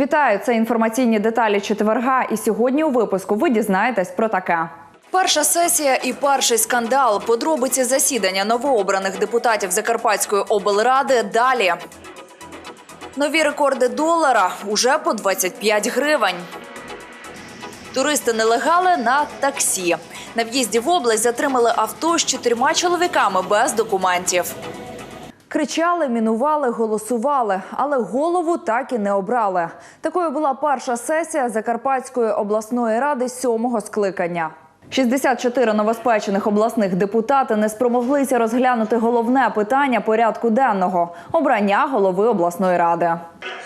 Вітаю! Це інформаційні деталі четверга. І сьогодні у випуску ви дізнаєтесь про таке. Перша сесія і перший скандал. Подробиці засідання новообраних депутатів Закарпатської облради. Далі нові рекорди долара уже по 25 гривень. Туристи нелегали на таксі. На в'їзді в область затримали авто з чотирма чоловіками без документів. Кричали, мінували, голосували, але голову так і не обрали. Такою була перша сесія Закарпатської обласної ради сьомого скликання. 64 новоспечених обласних депутати не спромоглися розглянути головне питання порядку денного обрання голови обласної ради.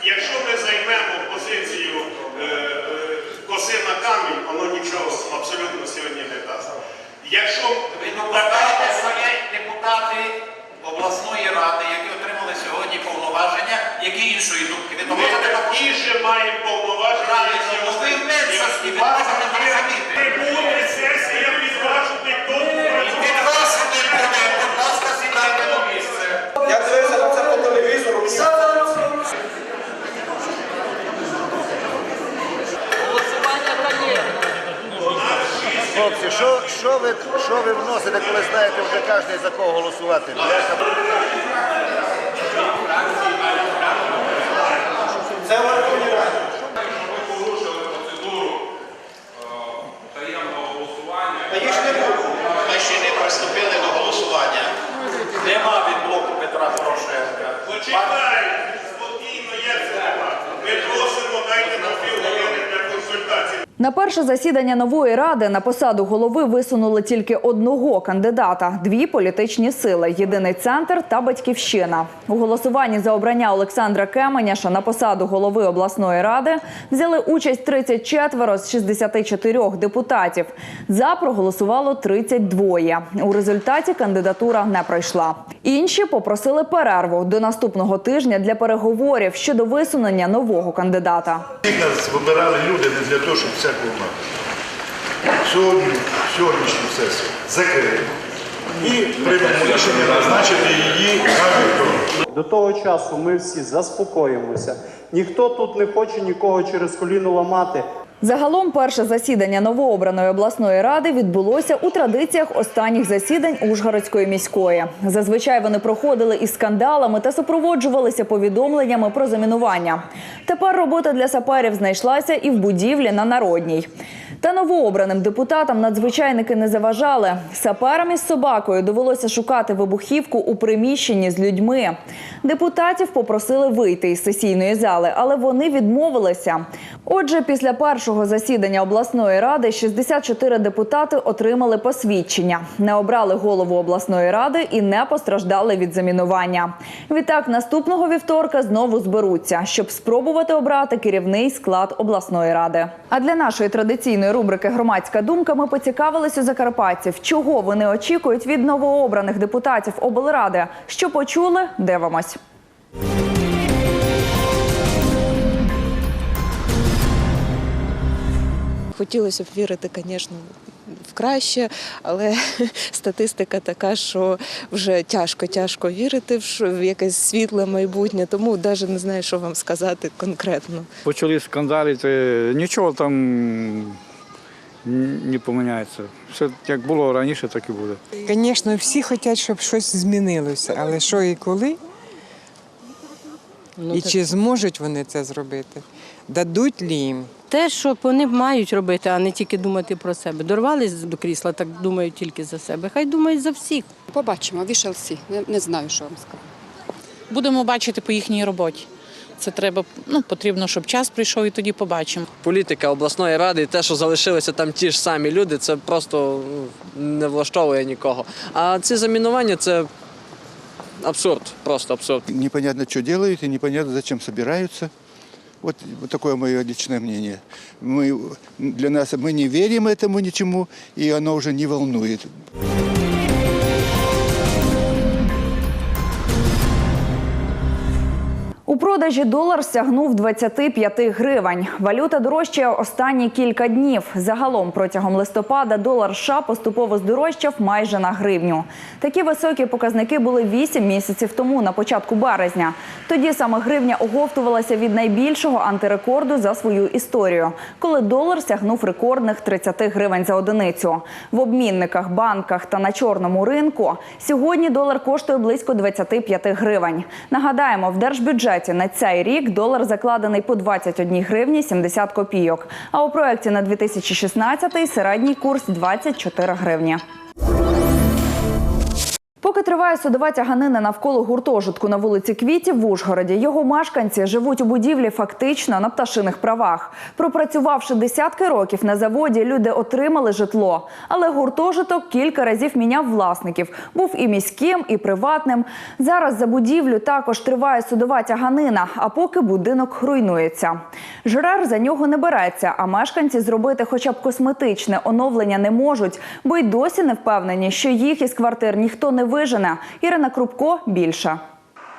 Якщо ми займемо позицію е, е, коси на камінь, воно нічого абсолютно сьогодні не дасть. Якщо Ви така допускаєте стоять депутати обласної ради, які отримали сьогодні повноваження, які іншої думки. Ви ми такі ж маємо повноваження, як бо ви інші. меншості, вас можете є зрозуміти. Трибуни, сесія від ніхто не Від вас не буде, будь ласка, сідайте на місце. Я дивився на це по телевізору. Хлопці, що, що, ви, що ви вносите, коли знаєте вже кожен за кого голосувати? Бляха. Це Верховній Раді. Та їх не було. Ми ще не приступили до голосування. Нема від блоку Петра Порошенка. Почекайте, спокійно, як це нема. Ми просимо, дайте нам півгодини для консультацій. На перше засідання нової ради на посаду голови висунули тільки одного кандидата: дві політичні сили єдиний центр та батьківщина. У голосуванні за обрання Олександра Кеменяша на посаду голови обласної ради взяли участь 34 з 64 депутатів. За проголосувало 32. У результаті кандидатура не пройшла. Інші попросили перерву до наступного тижня для переговорів щодо висунення нового кандидата. Нас вибирали люди не для того, щоб всякого мати. Сьогодні, сьогоднішню сесію закриємо І приймемо рішення назначити її на. До того часу ми всі заспокоїмося. Ніхто тут не хоче нікого через коліно ламати. Загалом перше засідання новообраної обласної ради відбулося у традиціях останніх засідань Ужгородської міської. Зазвичай вони проходили із скандалами та супроводжувалися повідомленнями про замінування. Тепер робота для саперів знайшлася і в будівлі на народній. Та новообраним депутатам надзвичайники не заважали. Саперам із собакою довелося шукати вибухівку у приміщенні з людьми. Депутатів попросили вийти із сесійної зали, але вони відмовилися. Отже, після першого засідання обласної ради 64 депутати отримали посвідчення, не обрали голову обласної ради і не постраждали від замінування. Відтак, наступного вівторка знову зберуться, щоб спробувати обрати керівний склад обласної ради. А для нашої традиційної рубрики Громадська думка ми поцікавились у закарпатців, чого вони очікують від новообраних депутатів облради. Що почули, дивимось. Хотілося б вірити, звісно, в краще, але статистика така, що вже тяжко, тяжко вірити в якесь світле майбутнє, тому навіть не знаю, що вам сказати конкретно. почали скандалити, нічого там не поміняється. Все як було раніше, так і буде. Звісно, всі хочуть, щоб щось змінилося, але що і коли? і чи зможуть вони це зробити? Дадуть ли їм? Те, що вони мають робити, а не тільки думати про себе. Дорвались до крісла, так думають тільки за себе. Хай думають за всіх. Побачимо, вішалці. Не, не знаю, що вам сказати. Будемо бачити по їхній роботі. Це треба, ну потрібно, щоб час прийшов, і тоді побачимо. Політика обласної ради і те, що залишилися там ті ж самі люди, це просто ну, не влаштовує нікого. А ці замінування це абсурд, просто абсурд. Непонятно, що делают и непонятно, зачем собираются. Вот, вот такое мое личное мнение. Мы, для нас мы не верим этому ничему, и оно уже не волнует. У продажі долар сягнув 25 гривень. Валюта дорожчає останні кілька днів. Загалом протягом листопада долар США поступово здорожчав майже на гривню. Такі високі показники були 8 місяців тому, на початку березня. Тоді саме гривня оговтувалася від найбільшого антирекорду за свою історію, коли долар сягнув рекордних 30 гривень за одиницю. В обмінниках, банках та на чорному ринку сьогодні долар коштує близько 25 гривень. Нагадаємо, в держбюджеті на цей рік долар закладений по 21 гривні 70 копійок. А у проєкті на 2016 середній курс 24 гривні. Поки триває судова тяганина навколо гуртожитку на вулиці Квітів в Ужгороді, його мешканці живуть у будівлі фактично на пташиних правах. Пропрацювавши десятки років на заводі, люди отримали житло. Але гуртожиток кілька разів міняв власників. Був і міським, і приватним. Зараз за будівлю також триває судова тяганина, а поки будинок руйнується. Жрер за нього не береться, а мешканці зробити хоча б косметичне оновлення не можуть, бо й досі не впевнені, що їх із квартир ніхто не вижене. Ірина Крупко більше.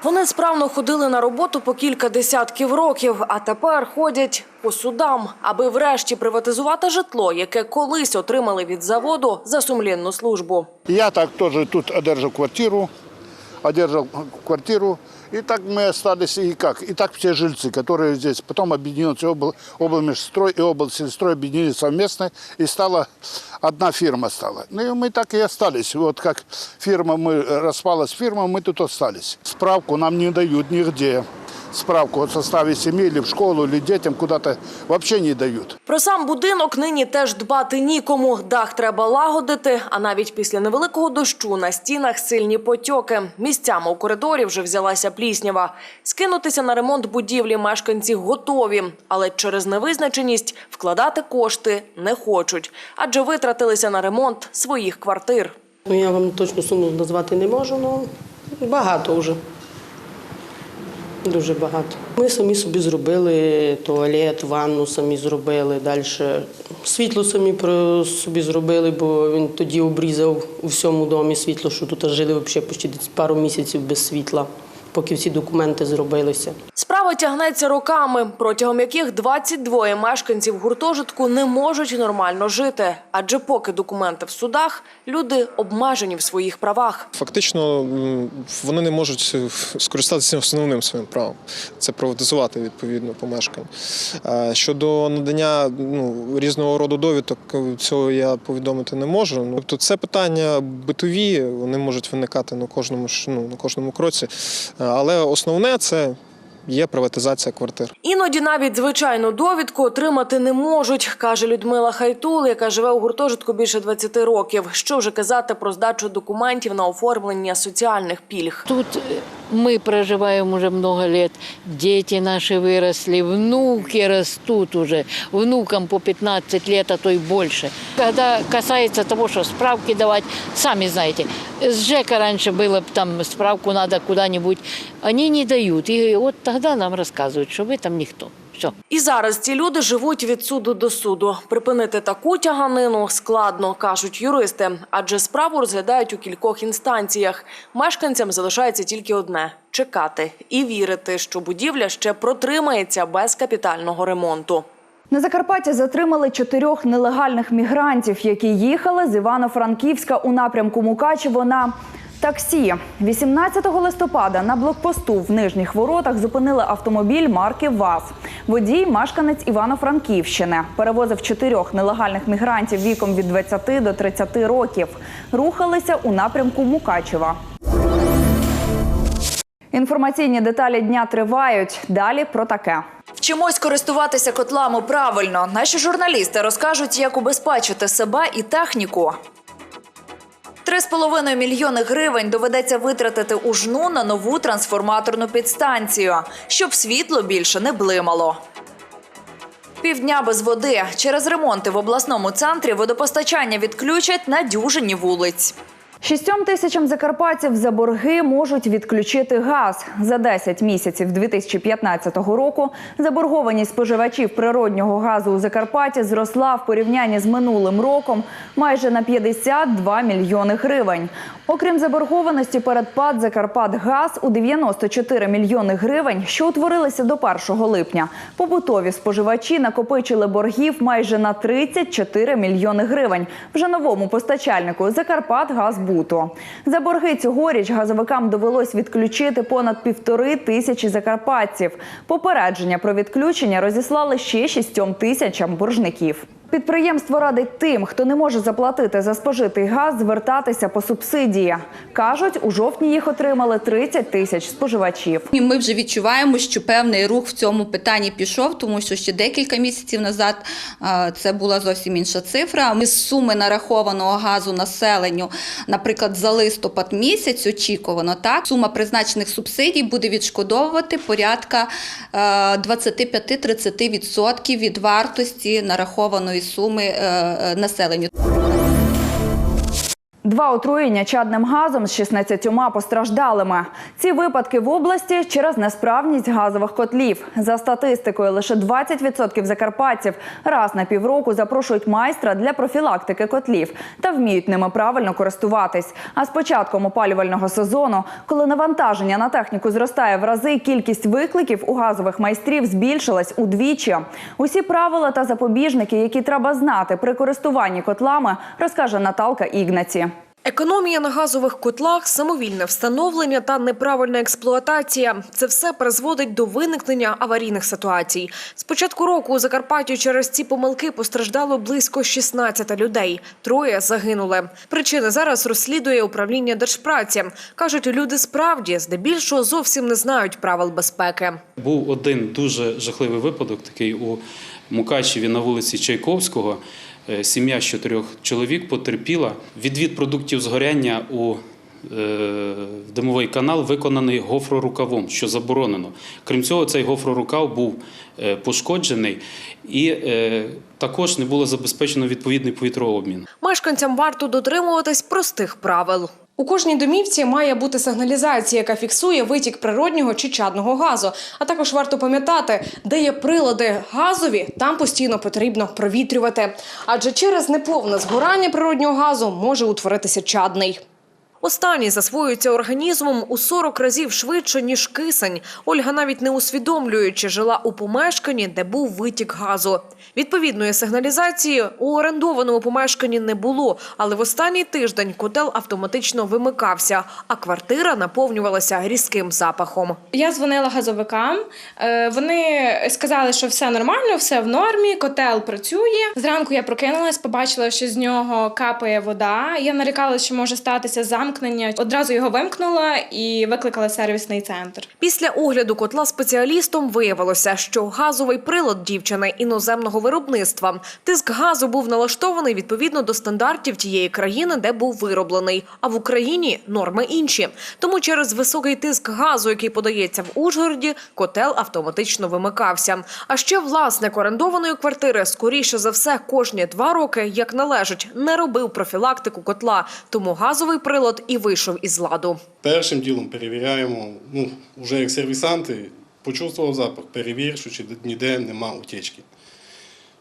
Вони справно ходили на роботу по кілька десятків років, а тепер ходять по судам, аби врешті приватизувати житло, яке колись отримали від заводу за сумлінну службу. Я так тоже тут одержав квартиру, одержав квартиру. И так мы остались, и как? И так все жильцы, которые здесь. Потом объединился обл, облмежстрой и облсельстрой объединились совместно, и стала одна фирма стала. Ну и мы так и остались. Вот как фирма, мы распалась фирма, мы тут остались. Справку нам не дают нигде. Справку о составе семьи или в школу, или детям куда-то вообще не дают. Про сам будинок нині теж дбати нікому. Дах треба лагодити, а навіть після невеликого дощу на стінах сильні потьоки. Місцями у коридорі вже взялася пліснява. Скинутися на ремонт будівлі мешканці готові, але через невизначеність вкладати кошти не хочуть, адже витратилися на ремонт своїх квартир. Ну, я вам точну суму назвати не можу, але багато вже. Дуже багато. Ми самі собі зробили туалет, ванну самі зробили. Далі світло самі собі зробили, бо він тоді обрізав у всьому домі світло, що тут жили взагалі почти пару місяців без світла, поки всі документи зробилися. Справа тягнеться роками, протягом яких 22 мешканців гуртожитку не можуть нормально жити. Адже поки документи в судах, люди обмежені в своїх правах. Фактично вони не можуть скористатися основним своїм правом це приватизувати відповідно помешкання. Щодо надання ну, різного роду довідок, цього я повідомити не можу. Ну, Тобто це питання битові, вони можуть виникати на кожному ну, на кожному кроці. Але основне це є приватизація квартир. Іноді навіть звичайну довідку отримати не можуть, каже Людмила Хайтул, яка живе у гуртожитку більше 20 років. Що вже казати про здачу документів на оформлення соціальних пільг. Тут мы проживаем уже много лет, дети наши выросли, внуки растут уже, внукам по 15 лет, а то и больше. Когда касается того, что справки давать, сами знаете, с ЖЭКа раньше было там справку надо куда-нибудь, они не дают. И вот тогда нам рассказывают, что вы там никто. Все. І зараз ці люди живуть від суду до суду. Припинити таку тяганину складно, кажуть юристи, адже справу розглядають у кількох інстанціях. Мешканцям залишається тільки одне чекати і вірити, що будівля ще протримається без капітального ремонту. На Закарпатті затримали чотирьох нелегальних мігрантів, які їхали з Івано-Франківська у напрямку Мукачево на таксі. 18 листопада на блокпосту в нижніх воротах зупинили автомобіль марки ВАЗ. Водій мешканець Івано-Франківщини. Перевозив чотирьох нелегальних мігрантів віком від 20 до 30 років. Рухалися у напрямку Мукачева. Інформаційні деталі дня тривають. Далі про таке. Вчимось користуватися котлами правильно. Наші журналісти розкажуть, як убезпечити себе і техніку. Три з половиною мільйони гривень доведеться витратити у жну на нову трансформаторну підстанцію, щоб світло більше не блимало. Півдня без води. Через ремонти в обласному центрі водопостачання відключать на дюжині вулиць. Шістьом тисячам закарпатців за борги можуть відключити газ. За 10 місяців 2015 року заборгованість споживачів природнього газу у Закарпатті зросла в порівнянні з минулим роком майже на 52 мільйони гривень. Окрім заборгованості перед ПАД «Закарпатгаз» у 94 мільйони гривень, що утворилися до 1 липня. Побутові споживачі накопичили боргів майже на 34 мільйони гривень. Вже новому постачальнику «Закарпатгазбуту». За борги цьогоріч газовикам довелось відключити понад півтори тисячі закарпатців. Попередження про відключення розіслали ще шістьом тисячам боржників. Підприємство радить тим, хто не може заплатити за спожитий газ, звертатися по субсидії. Кажуть, у жовтні їх отримали 30 тисяч споживачів. Ми вже відчуваємо, що певний рух в цьому питанні пішов, тому що ще декілька місяців назад це була зовсім інша цифра. Ми з суми нарахованого газу населенню, наприклад, за листопад місяць очікувано, так сума призначених субсидій буде відшкодовувати порядка е, 25-30% від вартості нарахованої суми е, е, населенню. Два отруєння чадним газом з 16 постраждалими. Ці випадки в області через несправність газових котлів. За статистикою, лише 20% закарпатців раз на півроку запрошують майстра для профілактики котлів та вміють ними правильно користуватись. А з початком опалювального сезону, коли навантаження на техніку зростає в рази, кількість викликів у газових майстрів збільшилась удвічі. Усі правила та запобіжники, які треба знати при користуванні котлами, розкаже Наталка Ігнаці. Економія на газових котлах, самовільне встановлення та неправильна експлуатація – це все призводить до виникнення аварійних ситуацій. З початку року у Закарпатті через ці помилки постраждало близько 16 людей. Троє загинули. Причини зараз розслідує управління держпраці. Кажуть, люди справді здебільшого зовсім не знають правил безпеки. Був один дуже жахливий випадок, такий у Мукачеві на вулиці Чайковського. Е, Сім'я з чотирьох чоловік потерпіла. Відвід продуктів згоряння у е, димовий канал виконаний гофрорукавом, що заборонено. Крім цього, цей гофрорукав був е, пошкоджений і також не було забезпечено відповідний повітрообмін. Мешканцям варто дотримуватись простих правил. У кожній домівці має бути сигналізація, яка фіксує витік природнього чи чадного газу. А також варто пам'ятати, де є прилади газові, там постійно потрібно провітрювати. Адже через неповне згорання природнього газу може утворитися чадний. Останній засвоюється організмом у 40 разів швидше, ніж кисень. Ольга навіть не усвідомлюючи, жила у помешканні, де був витік газу. Відповідної сигналізації у орендованому помешканні не було, але в останній тиждень котел автоматично вимикався, а квартира наповнювалася різким запахом. Я дзвонила газовикам. е, Вони сказали, що все нормально, все в нормі, котел працює. Зранку я прокинулась, побачила, що з нього капає вода. Я нарікала, що може статися замкнення. Одразу його вимкнула і викликала сервісний центр. Після огляду котла спеціалістом виявилося, що газовий прилад дівчини іноземного виробництва. Тиск газу був налаштований відповідно до стандартів тієї країни, де був вироблений. А в Україні норми інші. Тому через високий тиск газу, який подається в Ужгороді, котел автоматично вимикався. А ще власник орендованої квартири, скоріше за все, кожні два роки, як належить, не робив профілактику котла. Тому газовий прилад і вийшов із ладу. Першим ділом перевіряємо, ну, вже як сервісанти, почувствував запах, перевір, що чи ніде нема утечки.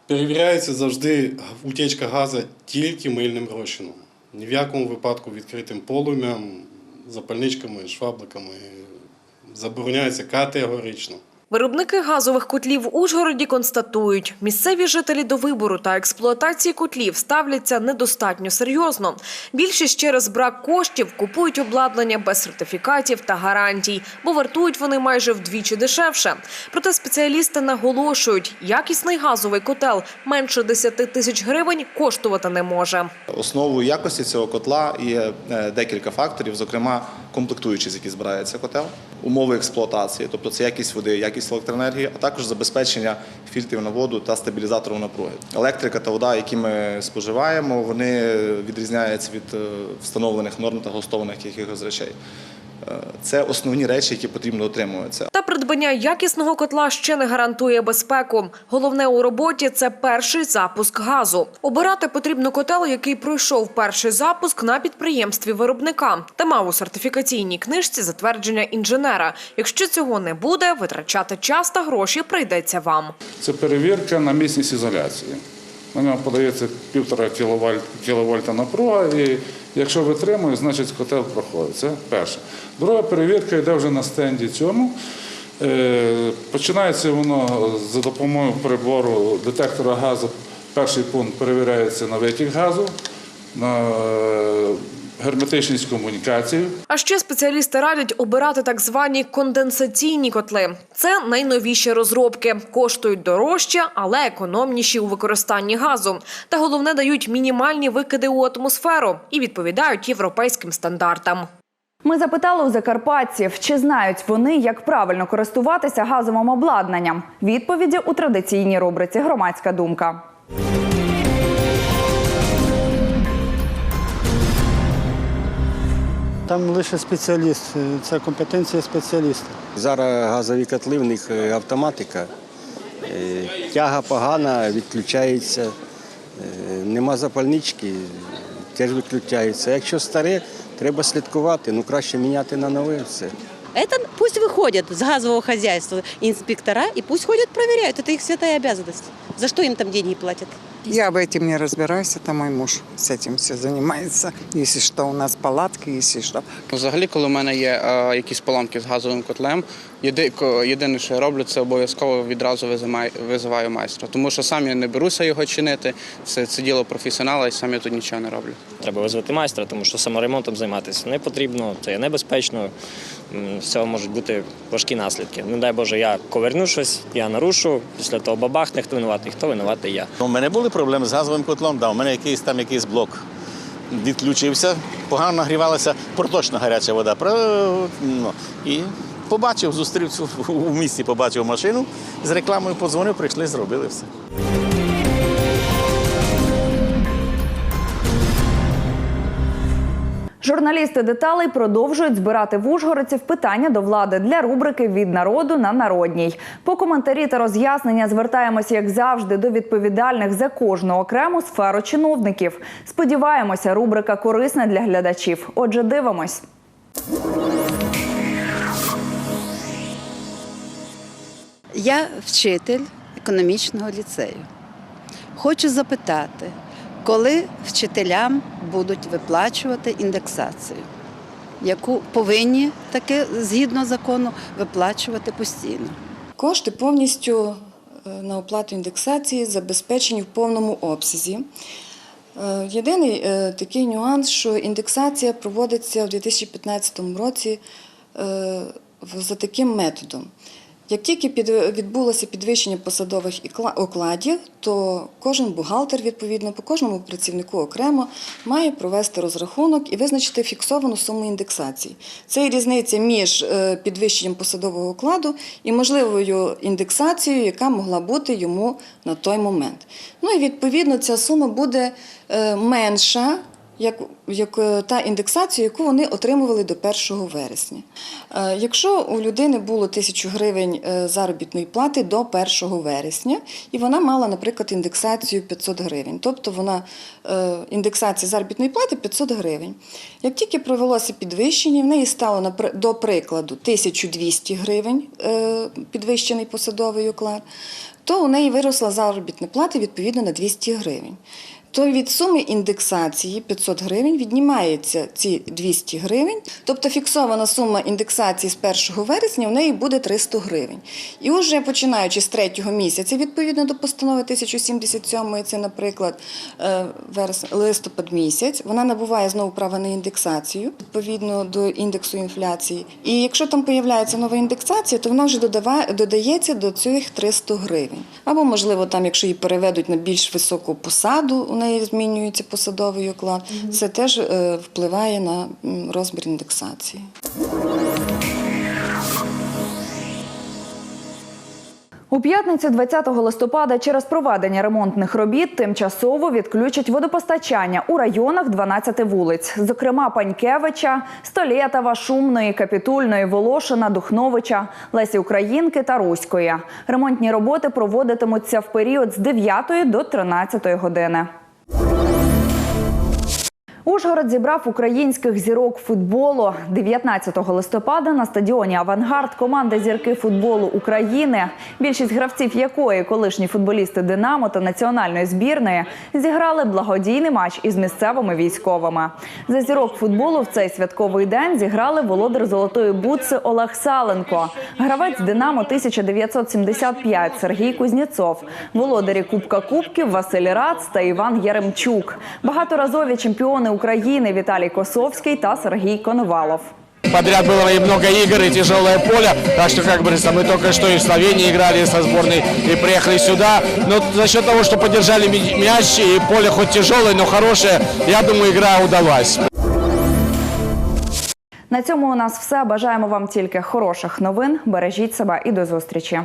Перевіряється завжди утечка газу тільки мильним розчином. Ні в якому випадку відкритим полум'ям, запальничками, швабликами забороняється категорично. Виробники газових котлів в Ужгороді констатують, місцеві жителі до вибору та експлуатації котлів ставляться недостатньо серйозно. Більшість через брак коштів купують обладнання без сертифікатів та гарантій, бо вартують вони майже вдвічі дешевше. Проте спеціалісти наголошують, якісний газовий котел менше 10 тисяч гривень коштувати не може. Основою якості цього котла є е, декілька факторів, зокрема комплектуючі, з які збирається котел, умови експлуатації, тобто це якість води, якість електроенергії, а також забезпечення фільтрів на воду та стабілізаторів напруги. Електрика та вода, які ми споживаємо, вони відрізняються від е, встановлених норм та гостованих якихось речей. Це основні речі, які потрібно отримуватися. Та придбання якісного котла ще не гарантує безпеку. Головне у роботі це перший запуск газу. Обирати потрібно котел, який пройшов перший запуск на підприємстві виробника та мав у сертифікаційній книжці затвердження інженера. Якщо цього не буде, витрачати час та гроші прийдеться вам. Це перевірка на міцність ізоляції. На нього подається 1,5 кВт напруга, і якщо витримує, значить котел проходить. Це перше. Друга перевірка йде вже на стенді цьому. Е, Починається воно за допомогою прибору детектора газу. Перший пункт перевіряється на витік газу, на е, герметичність комунікації. А ще спеціалісти радять обирати так звані конденсаційні котли. Це найновіші розробки. Коштують дорожче, але економніші у використанні газу. Та головне дають мінімальні викиди у атмосферу і відповідають європейським стандартам. Ми запитали у закарпатців, чи знають вони, як правильно користуватися газовим обладнанням. Відповіді у традиційній рубриці Громадська думка. Там лише спеціаліст, це компетенція спеціаліста. Зараз газові котли, в них е, автоматика. Е, Тяга погана, відключається. Е, Нема запальнички, теж відключається. Якщо старе, треба слідкувати, ну краще міняти на нове все. Это пусть выходят с газового хозяйства инспектора и пусть ходят проверяют. Это их святая обязанность. За что им там деньги платят? Я в этом не разбираюсь, это мой муж с этим все занимается. Если что, у нас палатки, если что. Взагалі, коли в мене є е, якісь поломки з газовим котлем, єди, ко- єдине, що я роблю, це обов'язково відразу визимаю, визиваю майстра. Тому що сам я не беруся його чинити. Це, це діло професіонала, і сам я тут нічого не роблю. Треба визвати майстра, тому що саморемонтом займатися не потрібно, це є небезпечно. З цього можуть бути важкі наслідки. Не дай Боже, я коверну щось, я нарушу, після того бабахне, хто винуватий, хто винуватий я. У мене були проблеми з газовим котлом, да, у мене якийсь там якийсь блок відключився, погано нагрівалася проточна гаряча вода. Ну, і побачив, зустрів у місті, побачив машину, з рекламою подзвонив, прийшли, зробили все. Журналісти деталей продовжують збирати в Ужгородців питання до влади для рубрики від народу на народній. По коментарі та роз'яснення звертаємося, як завжди, до відповідальних за кожну окрему сферу чиновників. Сподіваємося, рубрика корисна для глядачів. Отже, дивимось. Я вчитель економічного ліцею. Хочу запитати, коли вчителям будуть виплачувати індексацію, яку повинні таки згідно закону виплачувати постійно. Кошти повністю е, на оплату індексації забезпечені в повному обсязі. Е, Єдиний е, такий нюанс, що індексація проводиться в 2015 році за таким методом. Як тільки відбулося підвищення посадових окладів, то кожен бухгалтер, відповідно, по кожному працівнику окремо має провести розрахунок і визначити фіксовану суму індексації. Це різниця між е, підвищенням посадового окладу і можливою індексацією, яка могла бути йому на той момент. Ну і відповідно ця сума буде е, менша як, як е, та індексація, яку вони отримували до 1 вересня. Е, Якщо у людини було тисячу гривень е, заробітної плати до 1 вересня, і вона мала, наприклад, індексацію 500 гривень, тобто вона індексація заробітної плати 500 гривень. Як тільки провелося підвищення, в неї стало до прикладу 1200 гривень підвищений посадовий оклад, то у неї виросла заробітна плата відповідно на 200 гривень. То від суми індексації 500 гривень віднімається ці 200 гривень, тобто фіксована сума індексації з 1 вересня в неї буде 300 гривень. І вже починаючи з третього місяця, відповідно до постанови 1077, це, наприклад, е, листопад місяць, вона набуває знову права на індексацію відповідно до індексу інфляції. І якщо там появляється нова індексація, то вона вже додається до цих 300 гривень. Або, можливо, там, якщо її переведуть на більш високу посаду, неї змінюється посадовий оклад. Це теж е, впливає на розмір індексації. У п'ятницю 20 листопада через проведення ремонтних робіт тимчасово відключать водопостачання у районах 12 вулиць, зокрема Панькевича, Столєтова, Шумної, Капітульної, Волошина, Духновича, Лесі Українки та Руської. Ремонтні роботи проводитимуться в період з 9 до 13 години. Ужгород зібрав українських зірок футболу 19 листопада на стадіоні Авангард команда зірки футболу України, більшість гравців якої колишні футболісти Динамо та національної збірної зіграли благодійний матч із місцевими військовими. За зірок футболу в цей святковий день зіграли володар золотої бутси Олег Саленко, гравець Динамо 1975 Сергій Кузнєцов, володарі Кубка Кубків Василь Рац та Іван Яремчук, багаторазові чемпіони України Віталій Косовський та Сергій Коновалов. Подряд было и много игр, и тяжелое поле. Так что, как говорится, мы только что и в Словении играли со сборной, и приехали сюда. Но за счет того, что поддержали мяч, и поле хоть тяжелое, но хорошее, я думаю, игра удалась. На цьому у нас все. Бажаємо вам тільки хороших новин. Бережіть себе і до зустрічі.